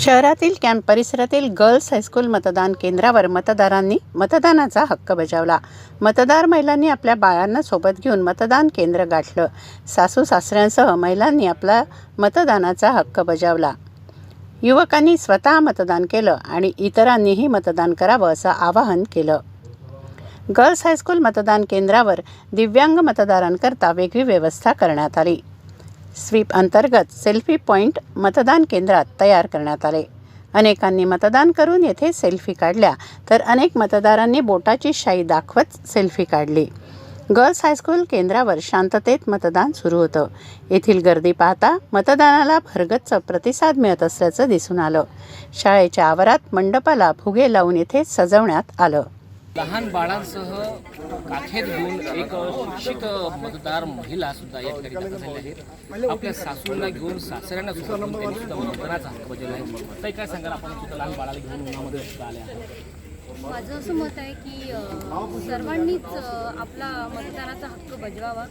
शहरातील कॅम्प परिसरातील girls high school मतदान केंद्रावर मतदारांनी मतदानाचा हक्क बजावला. मतदार महिलांनी आपल्या बाळांना सोबत घेऊन मतदान केंद्र गाठलं. सासू सासऱ्यांसह महिलांनी आपला मतदानाचा हक्क बजावला. युवकांनी स्वतः मतदान केलं आणि इतरांनीही मतदान करावं असं आवाहन केलं. गर्ल्स हायस्कूल मतदान केंद्रावर दिव्यांग मतदारांकरता वेगळी व्यवस्था करण्यात आली. स्वीप अंतर्गत सेल्फी पॉईंट मतदान केंद्रात तयार करण्यात आले. अनेकांनी मतदान करून येथे सेल्फी काढल्या तर अनेक मतदारांनी बोटाची शाई दाखवत सेल्फी काढली. गर्ल्स हायस्कूल केंद्रावर शांततेत मतदान सुरू होतं. येथील गर्दी पाहता मतदानाला भरगच्च प्रतिसाद मिळत असल्याचं दिसून आलं. शाळेच्या आवारात मंडपाला फुगे लावून येथे सजवण्यात आलं. लहान बाळांसह काखेत घेऊन एक शिक्षित मतदार महिला सुद्धा या ठिकाणी दाखल झाल्या आहेत. आपल्या सासूंना घेऊन सासऱ्यांना सुद्धा त्यांनी सुद्धा मतदानाचा हक्क बजावला आहे. ताई काय सांगाल आपण सुद्धा लहान बाळाला घेऊन उन्हामध्ये सुद्धा आल्या माझं असं मत आहे की सर्वांनीच आपला मतदानाचा हक्क बजवावा.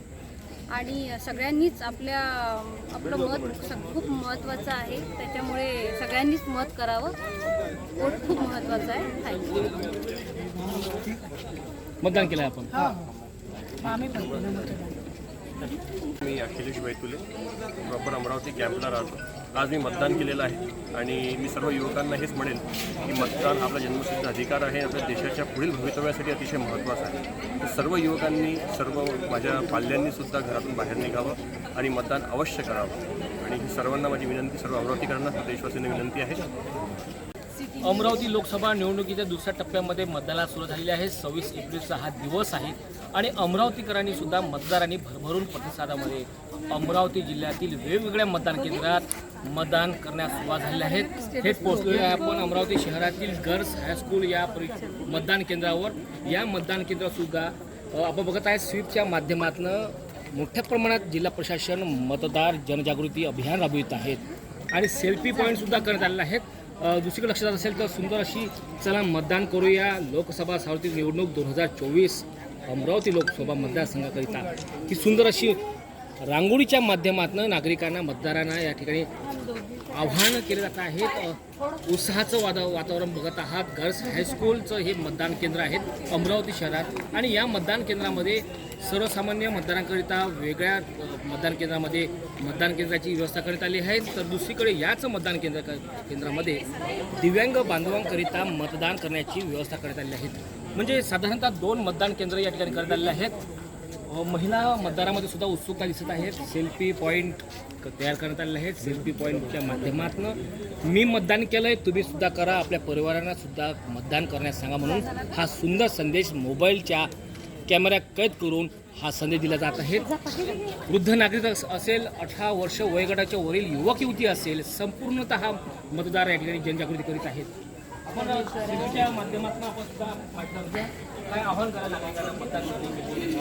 आणि सगळ्यांनीच आपल्या आपलं मत खूप महत्त्वाचं आहे. त्याच्यामुळे सगळ्यांनीच मत करावं. वोट खूप महत्त्वाचं आहे. थँक्यू मतदान केलंय आपण. मी अखिलेश बैतुले प्रॉपर अमरावती कॅम्पला राहतो. आज मी मतदान केलेलं आहे आणि मी सर्व युवकांना हेच म्हणेल की मतदान आपला जन्मसिद्ध अधिकार आहे. आपल्या देशाच्या पुढील भवितव्यासाठी अतिशय महत्त्वाचं आहे. तर सर्व युवकांनी सर्व माझ्या पाल्यांनी सुद्धा घरातून बाहेर निघावं आणि मतदान अवश्य करावं. आणि ही सर्वांना माझी विनंती सर्व अमरावतीकरांना देशवासींना विनंती आहे. अमरावती लोकसभा निवडणुकीच्या दुसऱ्या टप्प्यामध्ये मतदानाला सुरुवात झालेली आहे. सव्वीस एप्रिलचा हा दिवस आहे आणि अमरावतीकरांनी सुद्धा मतदारांनी भरभरून प्रतिसादामध्ये अमरावती जिल्ह्यातील वेगवेगळ्या मतदान केंद्रात मतदान करण्यास सुरुवात झालेली आहे. थेट पोहोचलो आहे आपण अमरावती शहरातील गर्ल्स हायस्कूल या परि मतदान केंद्रावर. या मतदान केंद्रातसुद्धा आपण बघत आहे स्वीपच्या माध्यमातून मोठ्या प्रमाणात जिल्हा प्रशासन मतदार जनजागृती अभियान राबवित आहेत. आणि सेल्फी पॉईंटसुद्धा करण्यात आलेले आहेत दुसरीकडे लक्षात असेल तर सुंदर अशी चला मतदान करूया. लोकसभा सार्वत्रिक निवडणूक दोन हजार चोवीस अमरावती लोकसभा मतदारसंघाकरिता. ही सुंदर अशी रांगोळीच्या माध्यमातून नागरिकांना मतदारांना या ठिकाणी आव्हानं केले जात आहेत उत्साहाचं वादा वातावरण बघत आहात. गर्ल्स हायस्कूलचं हे मतदान केंद्र आहे अमरावती शहरात. आणि या मतदान केंद्रामध्ये सर्वसामान्य मतदारांकरिता वेगळ्या मतदान केंद्रामध्ये मतदान केंद्राची व्यवस्था करण्यात आली आहे. तर दुसरीकडे याच मतदान केंद्र केंद्रामध्ये दिव्यांग बांधवांकरिता मतदान करण्याची व्यवस्था करण्यात आली आहे. म्हणजे साधारणतः दोन मतदान केंद्र या ठिकाणी करण्यात आलेले आहेत. महिला मतदारामध्ये सुद्धा उत्सुकता दिसत आहेत सेल्फी पॉईंट क- तयार करण्यात आलेले आहेत. सेल्फी पॉईंटच्या माध्यमातून मी मतदान केलंय तुम्ही सुद्धा करा. आपल्या परिवारांना सुद्धा मतदान करण्यास सांगा म्हणून हा सुंदर संदेश मोबाईलच्या कॅमेऱ्या कैद करून हा संदेश दिला जात आहे. वृद्ध नागरिक असेल अठरा वर्ष वयोगटाच्या वरील युवक युवती असेल संपूर्णतः मतदार या ठिकाणी जनजागृती करीत आहेत. आपण माध्यमातून आपण सुद्धा काय आव्हान करायला लागेल मतदान करण्यासाठी?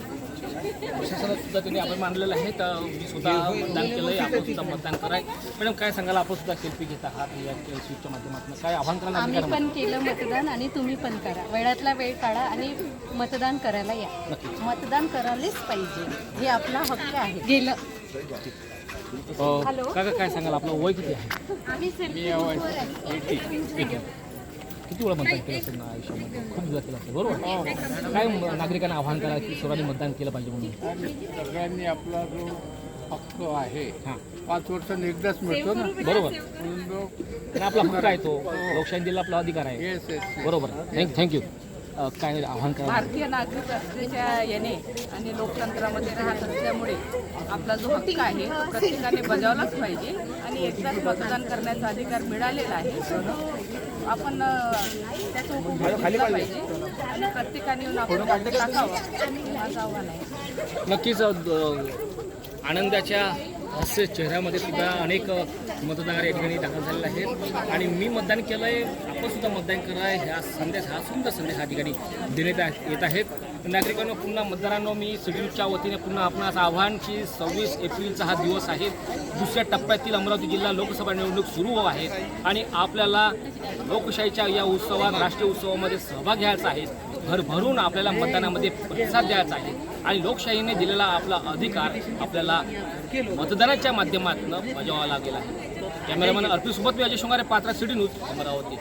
प्रशासनात सुद्धा त्यांनी आपण मानलेलं आहे तर मी स्वतः मतदान केलंय. आपण सुद्धा मतदान कराय मॅडम काय सांगाल? आपण सुद्धा सेल्फी घेत आहात या स्विचच्या माध्यमातून. काय आव्हान करायला आम्ही पण केलं मतदान आणि तुम्ही पण करा. वेळातला वेळ काढा आणि मतदान करायला या. मतदान करायलाच पाहिजे. हे आपला हक्क आहे. गेलं. काका काय सांगाल? आपलं वय किती आहे? आम्ही ठीक आहे. किती वेळा मतदान केलं असेल ना आयुष्यामध्ये? खूप वेळा केलं असेल. बरोबर? काय म- नागरिकांना आव्हान करा की सर्वांनी मतदान केलं पाहिजे म्हणून? सगळ्यांनी आपला जो हक्क आहे हां. पाच वर्षांनी एकदाच मिळतो ना? बरोबर. म्हणून लोक आणि आपला हक्क आहे तो. लोकशाही दिला आपला अधिकार आहे. येस येस बरोबर. थँक थँक्यू काय आव्हान करा भारतीय नागरिक असल्याच्या याने आणि लोकतंत्रामध्ये राहत असल्यामुळे आपला जो हक्क आहे तो प्रत्येकाने बजावलाच पाहिजे आणि एकदाच मतदान करण्याचा अधिकार मिळालेला आहे. आपण त्याचा उपभोग घेतला पाहिजे. आणि प्रत्येकाने येऊन आपण टाकावं. माझं आव्हान आहे. नक्कीच आनंदाच्या असे चेहऱ्यामध्ये सुद्धा अनेक मतदार या ठिकाणी दाखल झालेले आहेत. आणि मी मतदान केलं आहे आपण सुद्धा मतदान कराय ह्या संदेश हा सुंदर संदेश या ठिकाणी देण्यात येत आहेत. नागरिकांनो पुन्हा मतदारांनो मी सिडूलच्या वतीने पुन्हा आपणास आव्हान की सव्वीस एप्रिलचा हा दिवस आहे. दुसऱ्या टप्प्यातील अमरावती जिल्हा लोकसभा निवडणूक सुरू आहे आणि आपल्याला लोकशाहीच्या या उत्सवात राष्ट्रीय उत्सवामध्ये सहभाग घ्यायचा आहे. भरभरून आपल्याला मतदानामध्ये प्रतिसाद द्यायचा आहे. आणि लोकशाहीने दिलेला आपला अधिकार आपल्याला मतदानाच्या माध्यमातून बजावावा लागेल आहे. कॅमेरामॅन अर्पित सोबत मी अजय शृंगारे पात्रा सिटी न्यूज अमरावती.